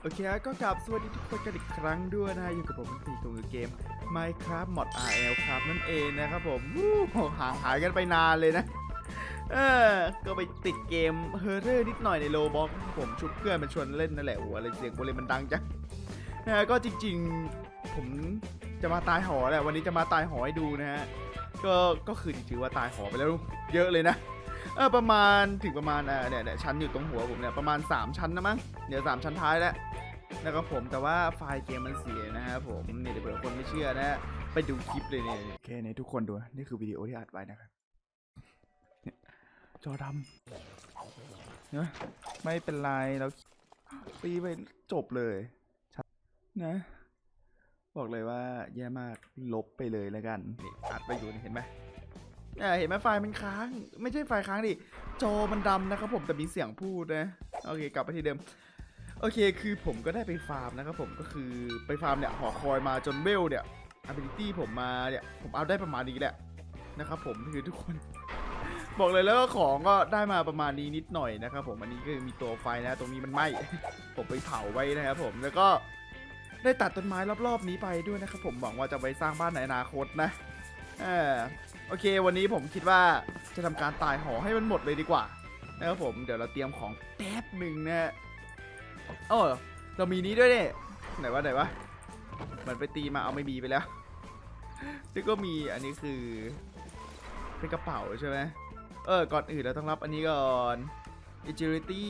โอเคฮะก็กลับสวัสดีทุกคนกันอีกครั้งด้วยนะฮะอยู่กับผมตีตัวเกม Minecraft Mod RL ครับนั่นเองนะครับผมห่างหายกันไปนานเลยนะ เออ ก็ไปติดเกมเฮอร์เรอร์นิดหน่อยในโลบ็อกผมชุบเพื่อนมาชวนเล่นนั่นแหละโอ้อะไรเสียงโบเลมันดังจังนะฮะก็จริงๆ ผมจะมาตายหอแหละวันนี้จะมาตายหอให้ดูนะฮะก็ก็คือจริงๆว่าตายหอไปแล้วเยอะเลยนะ เออประมาณถึงประมาณเออเนี่ยเนี่ยชั้นอยู่ตรงหัวผมเนี่ยประมาณ 3 ชั้นนะมั้งเดี๋ยว3ชั้นท้ายแล้วนะครับผมแต่ว่าไฟล์เกมมันเสียนะครับผมเนี่ยเดี๋ยวเผื่อคนไม่เชื่อนะไปดูคลิปเลยเนี่ยโอเคเนี่ยทุกคนดูนี่คือวิดีโอที่อัดไว้นะครับจอดำเนอะไม่เป็นไรเราตีไปจบเลยนะบอกเลยว่าแย่มากลบไปเลยแล้วกันนี่อัดไปอยู่นี่เห็นไหม เนี่ยเห็นไหมไฟล์มันค้าง ไม่ใช่ไฟล์ค้างดิ จอมันดำนะครับผมแต่มีเสียงพูดนะ โอเค กลับไปที่เดิม โอเค คือผมก็ได้ไปฟาร์มนะครับผม ก็คือไปฟาร์มเนี่ยหอคอยมาจนเวลเนี่ย ability ผมมาเนี่ย ผมเอาได้ประมาณนี้แหละนะครับผมคือทุกคน บอกเลยแล้วก็ของก็ได้มาประมาณนี้นิดหน่อยนะครับผม อันนี้ก็มีตัวไฟนะ ตรงนี้มันไหม้ ผมไปเผาไว้นะครับผม แล้วก็ได้ตัดต้นไม้รอบๆนี้ไปด้วยนะครับผม หวังว่าจะไปสร้างบ้านในอนาคตนะ เออ โอเค วันนี้ผมคิดว่าจะทำการตายหอให้มันหมดเลยดีกว่านะครับผมเดี๋ยวเราเตรียมของแป๊บหนึ่งนะฮะเออเรามีนี้ด้วยเนี่ยไหนวะไหนวะเหมือนไปตีมาเอาไม่มีไปแล้วแล้วก็มีอันนี้คือเป็นกระเป๋าใช่ไหมเออ ก่อนอื่นเราต้องรับอันนี้ก่อน agility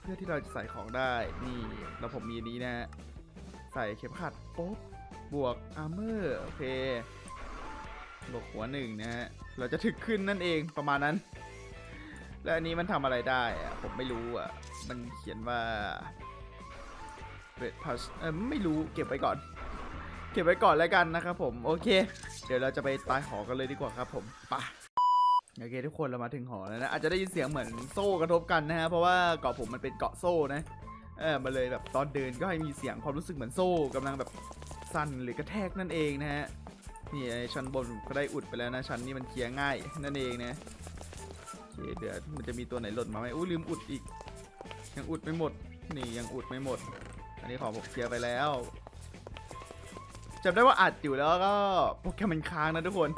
เพื่อที่เราจะใส่ของได้ นี่แล้วผมมีนี้นะฮะใส่เข็มขัดปุ๊บบวก armor โอเค บวกหัวหนึ่งนะฮะ เราจะถึกขึ้นนั่นเองประมาณนั้น แล้วอันนี้มันทำอะไรได้อะผมไม่รู้อะ มันเขียนว่า red plus เออไม่รู้เก็บไว้ก่อน เก็บไว้ก่อนแล้วกันนะครับผม โอเค เดี๋ยวเราจะไปตายหอกันเลยดีกว่าครับผมปะโอเคทุกคนเรามาถึงหอแล้วนะ อาจจะได้ยินเสียงเหมือนโซ่กระทบกันนะฮะ เพราะว่าเกาะผมมันเป็นเกาะโซ่นะ เออมาเลยแบบตอนเดินก็ให้มีเสียงความรู้สึกเหมือนโซ่กำลังแบบสั่นหรือกระแทกนั่นเองนะฮะ นี่ไอชั้นบนผมก็ได้อุดไปแล้วนะชั้นนี้มันเคลียร์ง่ายนั่นเองนะโอเคเดี๋ยวมันจะมีตัวไหนหล่นมาไหมอู้ลืมอุดอีก ยังอุดไม่หมด นี่ยังอุดไม่หมด อันนี้ของผมเคลียร์ไปแล้วจำได้ว่าอัดอยู่แล้วก็โปรแกรมมันค้างนะทุกคน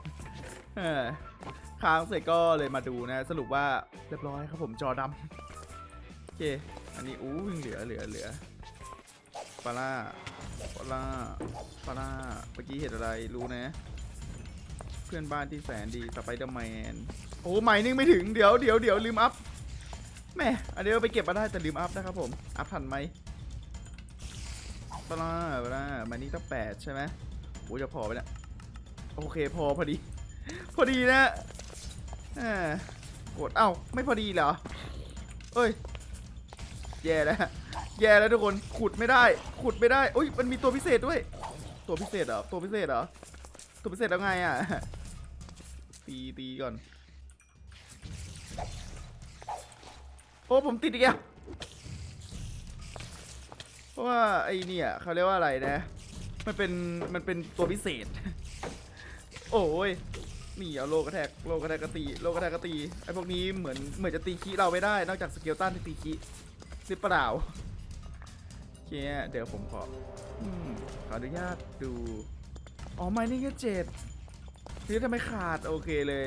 ค้างเสร็จก็เลยมาดูนะ สรุปว่าเรียบร้อยครับผมจอดำโอเค อันนี้อู้ยังเหลือเหลือเหลือปลาร่า ลาร่าปลาร่าเมื่อกี้เห็นอะไรรู้นะ เพื่อนบ้านที่แสนดีสไปเดอร์แมนโอ้ใหม่นึงไม่ถึงเดี๋ยวเดี๋ยวเดี๋ยวลืมอัพแม่อันเดียวไปเก็บมาได้แต่ลืมอัพนะครับผมอัพทันไหมปลาร่าปลาร่ามันนี่ต้องแปดใช่ไหมโอ้จะพอไปเนี่ยโอเคพอพอดี พอดีนะอ่ากดเอ้าไม่พอดีเหรอเอ้ยแย่แล้ว แย่แล้วทุกคนขุดไม่ได้ ขุดไม่ได้อุ้ยมันมีตัวพิเศษด้วย ตัวพิเศษเหรอตัวพิเศษเหรอตัวพิเศษแล้วไงอะตีตีก่อน โอ้ผมติดอีกแล้วเพราะว่าไอ้เนี่ยเขาเรียกว่าอะไรนะ มันเป็นมันเป็นตัวพิเศษ โอ้ยนี่เอาโลกระแทกโลกระแทกกระตีโลกระแทกกระตีไอ้พวกนี้เหมือนเหมือนจะตีคีเราไม่ได้ นอกจากสเกลตันที่ตีคีหรือเปล่า เคเดี๋ยวผมขออืมขออนุญาตดู อ๋อไม่นี่แค่เจ็ดนี่ทำไมขาดโอเคเลย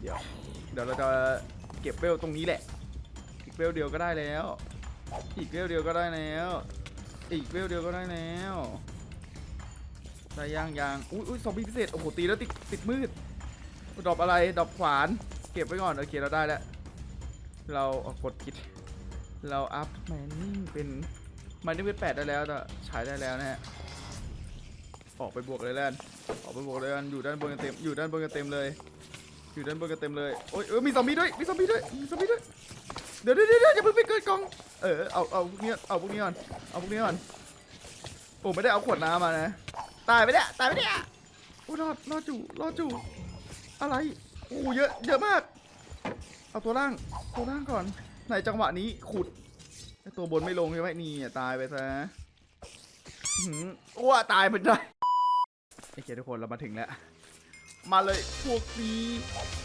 เดี๋ยว เดี๋ยวเราจะเก็บเวลตรงนี้แหละ อีกเวลเดียวก็ได้แล้ว อีกเวลเดียวก็ได้แล้ว อีกเวลเดียวก็ได้แล้วได้ยังยังอุ้ยอุ้ยซอมบี้พิเศษโอ้โหตีแล้วติดติดมืดดรอปอะไรดรอปขวาน เก็บไว้ก่อนโอเคเราได้แล้ว เราเอากดผิด เราอัพแมนนิ่งเป็นมันนี่เป็นแปดได้แล้วแต่ใช้ได้แล้วนะฮะออกไปบวกเลยแล้วกันออกไปบวกเลยแล้วกันอยู่ด้านบนกันเต็มอยู่ด้านบนกันเต็มเลย อยู่ด้านบนกันเต็มเลยโอ้ยเออมีซอมบี้ด้วยมีซอมบี้ด้วยมีซอมบี้ด้วยเดี๋ยวเดี๋ยวเดี๋ยวอย่าเพิ่งไปเกิดกองเออเอาเอาพวกนี้เอาพวกนี้ก่อนเอาพวกนี้ก่อนผมไม่ได้เอาขวดน้ำมานะตายไปเนี่ยตายไปเนี่ยโอ้รอดรอดจู่รอดจู่อะไรโอ้เยอะเยอะมาก เอาตัวล่างตัวล่างก่อน ในจังหวะนี้ขุดตัวบนไม่ลงใช่ไหมนี่ตายไปซะอื้อหืออ้วตายไปได้โอเคทุกคนเรามาถึงแล้ว มาเลยพวกนี้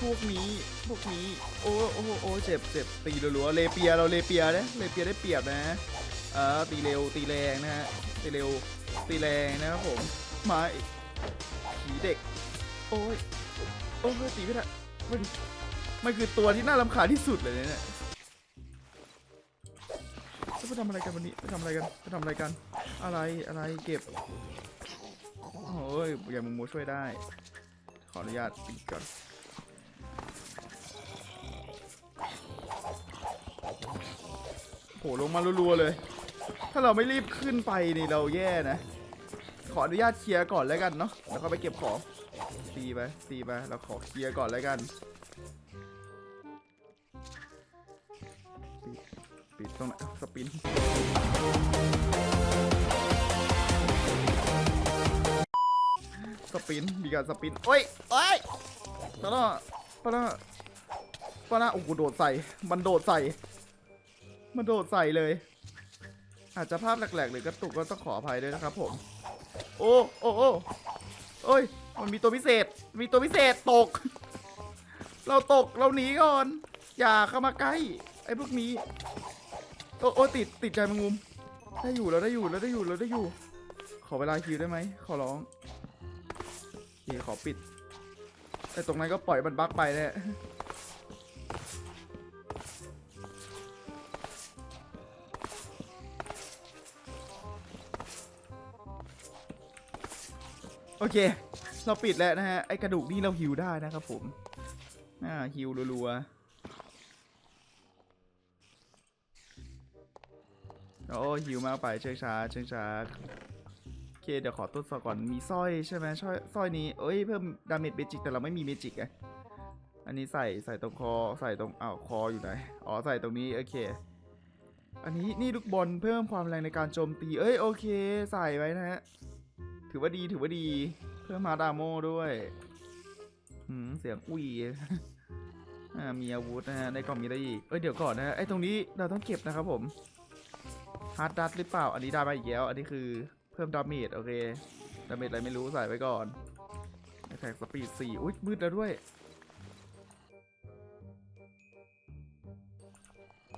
พวกนี้พวกนี้ โอ้โอ้โอ้เจ็บเจ็บตีรัวๆเลเปียเราเลเปียนะเลเปียได้เปรียบนะเออตีเร็วตีแรงนะฮะตีเร็วตีแรงนะครับผมมาอีกผีเด็ก โอ้ยโอ้ยตีไม่ได้มันมันคือตัวที่น่ารำคาญที่สุดเลยเนี่ย ไปทำอะไรกันวันนี้ไปทำอะไรกันไปทำอะไรกัน อะไรอะไรเก็บโอ้ยอย่ามึงโมช่วยได้ ขออนุญาตปิดก่อนโหลงมารัวๆเลย ถ้าเราไม่รีบขึ้นไปนี่เราแย่นะ ขออนุญาตเคลียร์ก่อนแล้วกันเนาะแล้วก็ไปเก็บของตีไปตีไปเราขอเคลียร์ก่อนแล้วกัน ตรงไหนสปินสปินมีการสปินโอ้ยโอ้ยปะนะปะนะปะนะโอ้โหโดดใส่ มันโดดใส่ มันโดดใส่เลย อาจจะภาพแหลกๆหรือกระตุกก็ต้องขออภัยด้วยนะครับผม โอ้โอ้โอ้โอ้ย มันมีตัวพิเศษ มีตัวพิเศษตก เราตก เราหนีก่อน อย่าเข้ามาใกล้ ไอ้พวกนี้ โอ้โอ้ติดติดใจแมงมุม ได้อยู่เราได้อยู่เราได้อยู่เราได้อยู่ ขอเวลาคิวได้ไหมขอร้องโอเคขอปิด แต่ตรงนั้นก็ปล่อยมันบั๊กไปแหละโอเค เราปิดแล้วนะฮะ ไอกระดูกนี่เราฮิวได้นะครับผม อ่าฮิวรัวๆ โอ้ฮิวมากไปเชิงช้าเชิงช้าโอเคเดี๋ยวขอตรวจสอบก่อนมีสร้อยใช่ไหมสร้อยสร้อยนี้เอ้ยเพิ่มดาเมจเบจิกแต่เราไม่มีเมจิกไงอันนี้ใส่ใส่ตรงคอใส่ตรงอ้าวคออยู่ไหนอ๋อใส่ตรงนี้โอเค อันนี้นี่ลูกบอลเพิ่มความแรงในการโจมตีเอ้ยโอเค ใส่ไว้นะฮะถือว่าดีถือว่าดีเพิ่มมาดามโมด้วยหืมเสียงอุ้ยอ่ามีอาวุธนะฮะในกล่องมีอะไรอีก เอ้ยเดี๋ยวก่อนนะฮะไอ้ตรงนี้เราต้องเก็บนะครับผม ฮาร์ดดัตหรือเปล่า อันนี้ได้มาอีกแล้ว อันนี้คือเพิ่มดาเมจโอเค ดาเมจอะไรไม่รู้ใส่ไว้ก่อนแท็กสปีดสี่อุ้ยมืดแล้วด้วย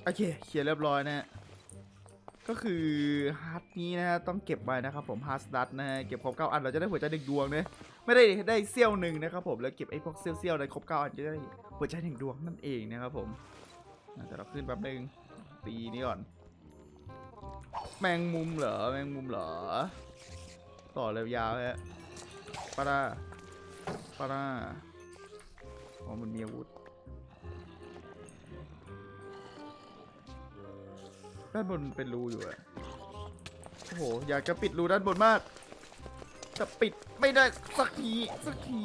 โอเคเคลียร์เรียบร้อยนะฮะก็คือฮาร์ดนี้นะฮะต้องเก็บไว้นะครับผมฮาร์ดดัตนะฮะเก็บครบเก้าอันเราจะได้หัวใจหนึ่งดวงเนี่ยไม่ได้ได้เซี่ยวหนึ่งนะครับผมแล้วเก็บไอ้พวกเซี่ยวเซี่ยวๆในครบเก้าอันจะได้หัวใจหนึ่งดวงนั่นเองนะครับผมแต่เราขึ้นแป๊บนึงตีนี้ก่อน แมงมุมเหรอ แมงมุมเหรอ ต่อเลยยาวฮะปาราปาราอ๋อมันมีอาวุธด้านบนเป็นรูอยู่อะโอ้โห อยากจะปิดรูด้านบนมาก แต่ปิดไม่ได้สักทีสักที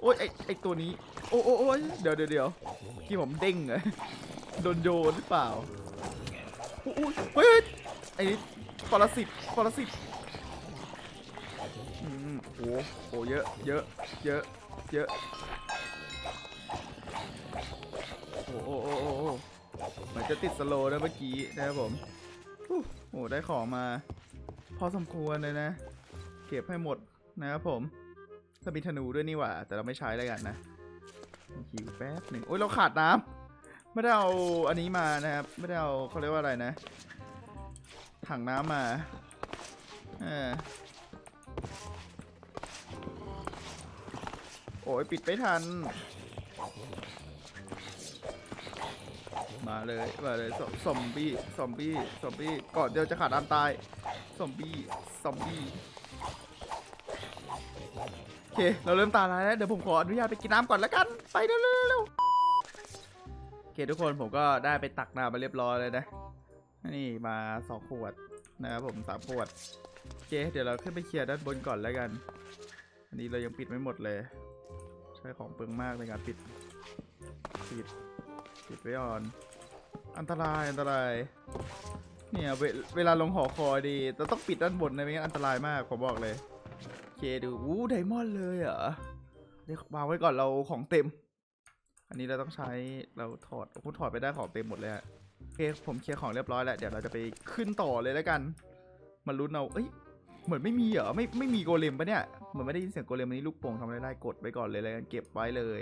โอ้ยไอไอตัวนี้ โอ้โอ้ยเดี๋ยวเดี๋ยวเดี๋ยวที่ผมเด้งเหรอโดนโยนหรือเปล่า อ้ยเฮ้ยเฮ้ยไอ้นี่ปรสิตปรสิตอืมโอ้โหเยอะเยอะเยอะเยอะโอ้โอ้โอ้โอ้เหมือนจะติดสโลว์นะเมื่อกี้นะครับผมโอ้ได้ของมา พอสมควรเลยนะ เก็บให้หมดนะครับผมถ้ามีธนูด้วยนี่หว่า แต่เราไม่ใช้แล้วกันนะหิวแป๊บหนึ่งโอ้ยเราขาดน้ำ ไม่ได้เอาอันนี้มานะครับ ไม่ได้เอาเขาเรียกว่าอะไรนะ ถังน้ำมาเออโอ้ยปิดไม่ทัน มาเลย มาเลยซอมบี้ซอมบี้ซอมบี้ก่อนเดี๋ยวจะขาดน้ำตายซอมบี้ซอมบี้โอเค เราเริ่มตาลายแล้ว เดี๋ยวผมขออนุญาตไปกินน้ำก่อนแล้วกัน ไปเร็วๆ เคทุกคนผมก็ได้ไปตักน้ำมาเรียบร้อยเลยนะ นี่มาสองขวดนะครับผมสามขวดโอเคเดี๋ยวเราขึ้นไปเคลียร์ด้านบนก่อนแล้วกัน อันนี้เรายังปิดไม่หมดเลย ใช้ของเปลืองมากในการปิด ปิด ปิดไว้ก่อน อันตรายอันตราย เนี่ยเวเวลาลงหอคอยดีเราต้องปิดด้านบนนะไม่งั้นอันตรายมากผมบอกเลยโอเคดูอู้ไดมอนด์เลยเหรอเดี๋ยววางไว้ก่อนเราของเต็ม อันนี้เราต้องใช้เราถอดผมถอดไปได้ของเต็มหมดเลยอะโอเคผมเคลียร์ของเรียบร้อยแล้วเดี๋ยวเราจะไปขึ้นต่อเลยแล้วกัน มาลุ้นเอาเอ้ยเหมือนไม่มีเหรอไม่ไม่มีโกเลมปะเนี่ยเหมือนไม่ได้ยินเสียงโกเลมอันนี้ลูกโป่งทำอะไรได้กดไว้ก่อนเลยแล้วกันเก็บไว้เลย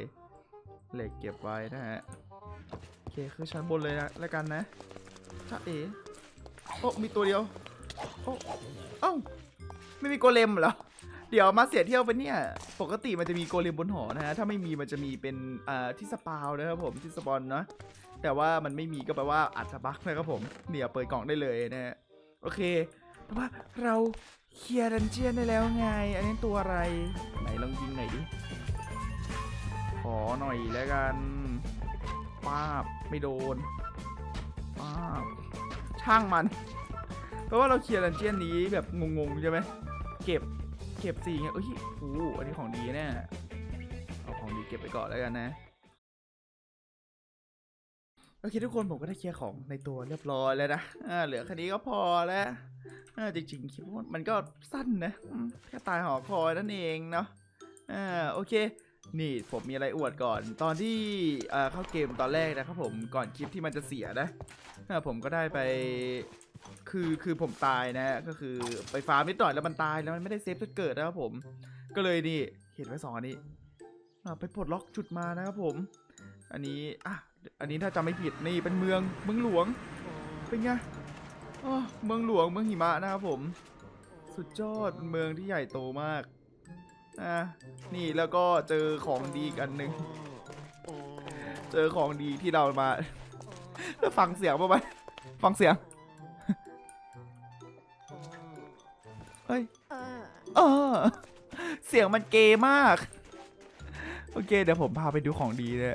เหล็กเก็บไว้นะฮะโอเคคือชั้นบนเลยนะแล้วกันนะจ้าเอ๋โอ้มีตัวเดียวโอ้เอ้าไม่มีโกเลมเหรอ เดี๋ยวมาเสียเที่ยวไปเนี่ย ปกติมันจะมีโกเลมบนหอนะฮะ ถ้าไม่มีมันจะมีเป็นอ่าที่สปาวนะครับผมที่สปอนเนาะ แต่ว่ามันไม่มีก็แปลว่าอาจจะบั๊กนะครับผมเดี๋ยวเปิดกล่องได้เลยนะฮะ โอเคแปลว่าเราเคลียร์ดันเจียนได้แล้วไง อันนี้ตัวอะไร ไหนลองยิงหน่อยดิ ขอหน่อยแล้วกันป้าบไม่โดนป้าบช่างมัน เพราะว่าเราเคลียร์ดันเจียนนี้แบบงงๆใช่ไหม เก็บ เก็บสี่ไงเอ้ยโอ้โหอันนี้ของดีแน่เอาของดีเก็บไปก่อนแล้วกันนะโอเคทุกคนผมก็ได้เคลียร์ของในตัวเรียบร้อยแล้วนะอ่าเหลือแค่นี้ก็พอแล้วอ่าจริงๆคิดว่ามันก็สั้นนะแค่ตายหอคอยนั่นเองเนาะอ่าโอเค นี่ผมมีอะไรอวดก่อน ตอนที่อ่าเข้าเกมตอนแรกนะครับผมก่อนคลิปที่มันจะเสียนะผมก็ได้ไป คือคือผมตายนะก็คือไปฟาร์มนิดหน่อยแล้วมันตายแล้วมันไม่ได้เซฟจุดเกิดนะครับผม ก็เลยนี่เห็นไว้สองอันนี้อ่าไปปลดล็อกจุดมานะครับผม อันนี้อะอันนี้ถ้าจำไม่ผิดนี่เป็นเมืองเมืองหลวงเป็นไงอ๋อเมืองหลวงเมืองหิมะนะครับผม สุดยอดเป็นเมืองที่ใหญ่โตมากอะนี่แล้วก็เจอของดีอีกอันหนึ่งเจอของดีที่เรามา แล้วฟังเสียงป่ะไหมฟังเสียง เฮ้ยเออ เสียงมันเกย์มาก โอเค เดี๋ยวผมพาไปดูของดีเลย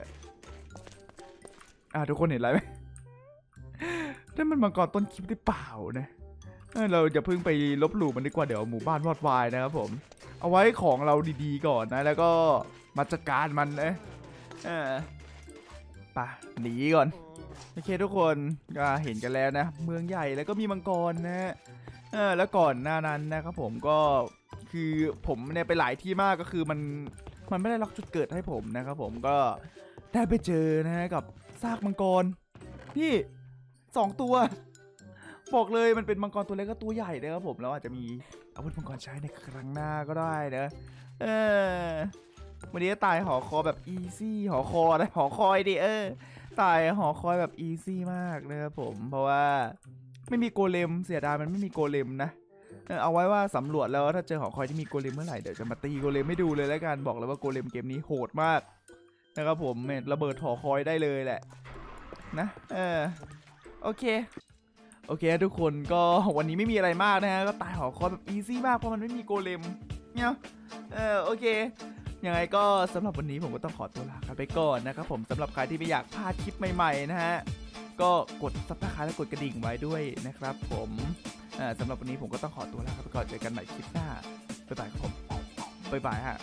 อ่าทุกคนเห็นอะไรไหมนั่นมันมังกรต้นคลิปหรือเปล่านะเออเราจะเพิ่งไปลบหลู่มันดีกว่าเดี๋ยวหมู่บ้านวอดวายนะครับผม เอาไว้ของเราดีๆก่อนนะ แล้วก็มาจัดการมันนะเออไปหนีก่อน โอเคทุกคนก็เห็นกันแล้วนะ เมืองใหญ่แล้วก็มีมังกรนะฮะ เออแล้วก่อนหน้านั้นนะครับผมก็คือผมเนี่ยไปหลายที่มากก็คือมันมันไม่ได้ล็อกจุดเกิดให้ผมนะครับผมก็ได้ไปเจอนะฮะกับซากมังกรนี่สองตัว บอกเลยมันเป็นมังกรตัวเล็กก็ตัวใหญ่นะครับผมแล้วอาจจะมีอาวุธมังกรใช้ในครั้งหน้าก็ได้นะเออวันนี้ตายหอคอแบบอีซี่หอคอนะหอคอยดิเออตายหอคอยแบบอีซี่มากนะครับผมเพราะว่า ไม่มีโกเลมเสียดายมันไม่มีโกเลมนะเอาไว้ว่าสำรวจแล้วถ้าเจอหอคอยที่มีโกเลมเมื่อไหร่เดี๋ยวจะมาตีโกเลมให้ดูเลยแล้วกันบอกเลยว่าโกเลมเกมนี้โหดมากนะครับผมเระเบิดหอคอยได้เลยแหละ นะเออโอเคโอเค ทุกคนก็วันนี้ไม่มีอะไรมากนะฮะก็ตายหอคอยแบบอีซี่มากเพราะมันไม่มีโกเลมเนี่ยเออโอเคยังไงก็สำหรับวันนี้ผมก็ต้องขอตัวลากันไปก่อนนะครับผมสำหรับใครที่ไม่อยากพลาดคลิปใหม่ๆนะฮะ ก็กดซับสไครต์และกดกระดิ่งไว้ด้วยนะครับผมสำหรับวันนี้ผมก็ต้องขอตัวลาไปก่อนเจอกันใหม่คลิปหน้าบ๊ายบายครับผมบ๊ายบายฮะ